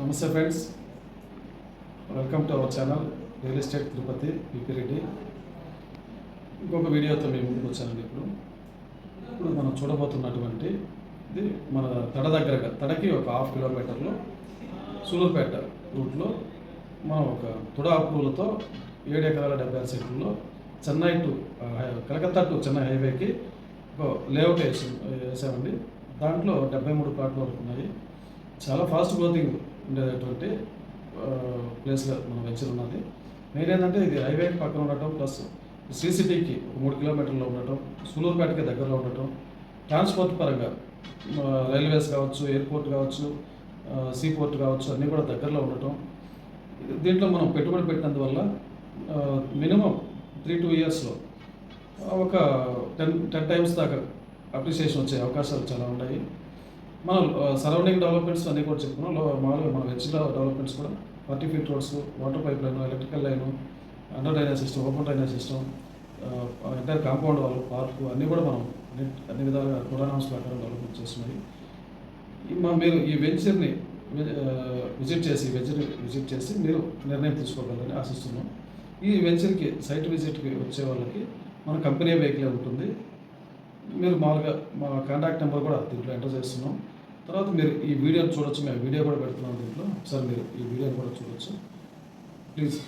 నమస్తే friends. Welcome to our channel real estate Tirupati P P Reddy ఇంకొక వీడియోతో మేము ముందుకు వచ్చానండి ఇప్పుడు. ఇప్పుడు మనం చూడబోతున్నటువంటి ఇది మన తడ దగ్గరగా తడకి ఒక హాఫ్ కిలోమీటర్లో సూలూరుపేట రూట్లో మనం ఒక తుడ అప్రూవల్తో ఏడు ఎకరాల డెబ్బై ఆరు సెంట్లలో చెన్నై టు కలకత్తా టు చెన్నై హైవేకి ఒక లేఅవుట్ వేసి వేసామండి. దాంట్లో డెబ్బై మూడు ప్లాట్లు వరకు ఉన్నాయి. చాలా ఫాస్ట్ గ్రోతింగ్ ఉండేటటువంటి ప్లేస్గా మన వెంచర్ ఉన్నది. మెయిన్ ఏంటంటే ఇది హైవే పక్కన ఉండటం ప్లస్ శ్రీ సిటీకి ఒక మూడు కిలోమీటర్లో ఉండటం సూలూరుపేటకి దగ్గరలో ఉండటం ట్రాన్స్పోర్ట్ పరంగా రైల్వేస్ కావచ్చు ఎయిర్పోర్ట్ కావచ్చు సీ పోర్ట్ కావచ్చు అన్నీ కూడా దగ్గరలో ఉండటం. దీంట్లో మనం పెట్టుబడి పెట్టినందువల్ల మినిమం త్రీ టూ ఇయర్స్లో ఒక టెన్ టెన్ టైమ్స్ దాకా అప్రిసియేషన్ వచ్చే అవకాశాలు చాలా ఉన్నాయి. మనం సరౌండింగ్ డెవలప్మెంట్స్ అన్నీ కూడా చెప్పుకున్నాం. లో- మామూలుగా మన వెజ్ డెవలప్మెంట్స్ కూడా forty feet roads water pipeline electrical line under drainage system open drainage system entire compound వాళ్ళు పార్కు అన్నీ కూడా మనం అన్ని అన్ని విధాలుగా పురాణాంశ ప్రకారం డెవలప్మెంట్ చేస్తున్నాయి. మీరు ఈ వెంచర్ని విజిట్ చేసి వెంచర్ని విజిట్ చేసి మీరు నిర్ణయం తీసుకోగలరని ఆశిస్తున్నాం. ఈ వెంచర్కి సైట్ విజిట్కి వచ్చే వాళ్ళకి మన కంపెనీ వెహికల్ ఉంటుంది. మీరు మామూలుగా మా కాంటాక్ట్ నెంబర్ కూడా దీంట్లో ఎంటర్ చేస్తున్నాం. తర్వాత మీరు ఈ వీడియోని చూడొచ్చు మేము వీడియో కూడా పెడుతున్నాం దీంట్లో. ఒకసారి మీరు ఈ వీడియోని కూడా చూడొచ్చు. ప్లీజ్